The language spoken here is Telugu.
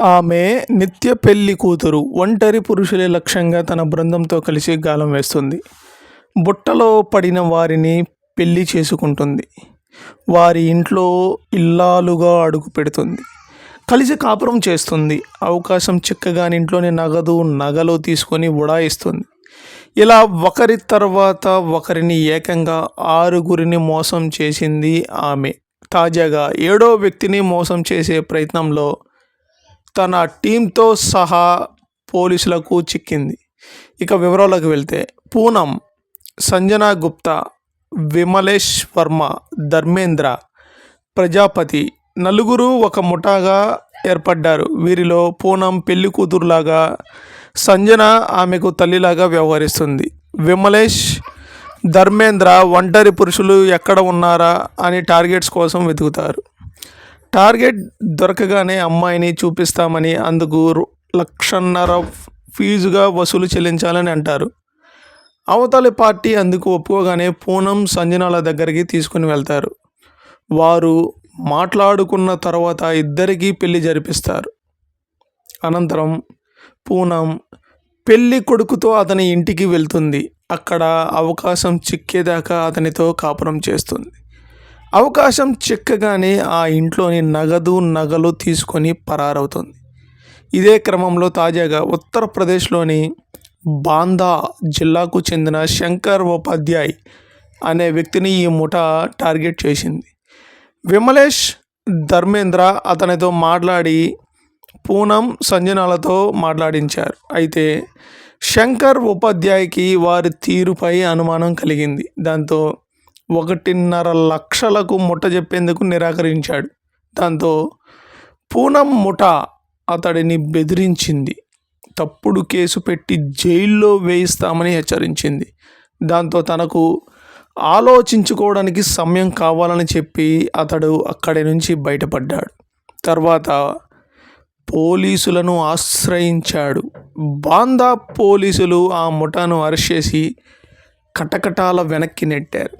ఆమె నిత్య పెళ్ళి కూతురు ఒంటరి పురుషులే లక్ష్యంగా తన బృందంతో కలిసి గాలం వేస్తుంది. బుట్టలో పడిన వారిని పెళ్ళి చేసుకుంటుంది. వారి ఇంట్లో ఇల్లాలుగా అడుగు పెడుతుంది. కలిసి కాపురం చేస్తుంది. అవకాశం చిక్కగాని ఇంట్లోని నగదు నగలు తీసుకొని ఉడాయిస్తుంది. ఇలా ఒకరి తర్వాత ఒకరిని ఏకంగా ఆరుగురిని మోసం చేసింది ఆమె. తాజాగా ఏడో వ్యక్తిని మోసం చేసే ప్రయత్నంలో తన టీంతో సహా పోలీసులకు చిక్కింది. ఇక వివరాలకు వెళ్తే పూనం సంజన గుప్తా విమలేష్ వర్మ ధర్మేంద్ర ప్రజాపతి నలుగురు ఒక ముఠాగా ఏర్పడ్డారు. వీరిలో పూనం పెళ్ళి కూతురులాగా సంజన ఆమెకు తల్లిలాగా వ్యవహరిస్తుంది. విమలేష్ ధర్మేంద్ర ఒంటరి పురుషులు ఎక్కడ ఉన్నారా అని టార్గెట్స్ కోసం వెతుకుతారు. టార్గెట్ దొరకగానే అమ్మాయిని చూపిస్తామని అందుకు లక్షన్నర ఫీజుగా వసూలు చెల్లించాలని అంటారు. అవతలి పార్టీ అందుకు ఒప్పుకోగానే పూనం సంజనాల దగ్గరికి తీసుకుని వెళ్తారు. వారు మాట్లాడుకున్న తర్వాత ఇద్దరికీ పెళ్ళి జరిపిస్తారు. అనంతరం పూనం పెళ్ళి కొడుకుతో అతని ఇంటికి వెళ్తుంది. అక్కడ అవకాశం చిక్కేదాకా అతనితో కాపురం చేస్తుంది. అవకాశం చిక్కగానే ఆ ఇంట్లోని నగదు నగలు తీసుకొని పరారవుతుంది. ఇదే క్రమంలో తాజాగా ఉత్తరప్రదేశ్లోని బాందా జిల్లాకు చెందిన శంకర్ ఉపాధ్యాయ్ అనే వ్యక్తిని ఈ ముఠా టార్గెట్ చేసింది. విమలేష్ ధర్మేంద్ర అతనితో మాట్లాడి పూనం సంజనాలతో మాట్లాడించారు. అయితే శంకర్ ఉపాధ్యాయకి వారి తీరుపై అనుమానం కలిగింది. దాంతో ఒకటిన్నర లక్షలకు ముట్ట చెప్పేందుకు నిరాకరించాడు. దాంతో పూనం ముఠ అతడిని బెదిరించింది. తప్పుడు కేసు పెట్టి జైల్లో వేయిస్తామని హెచ్చరించింది. దాంతో తనకు ఆలోచించుకోవడానికి సమయం కావాలని చెప్పి అతడు అక్కడి నుంచి బయటపడ్డాడు. తర్వాత పోలీసులను ఆశ్రయించాడు. బాందా పోలీసులు ఆ ముఠాను అరెస్ట్ చేసి కటకటాల వెనక్కి నెట్టారు.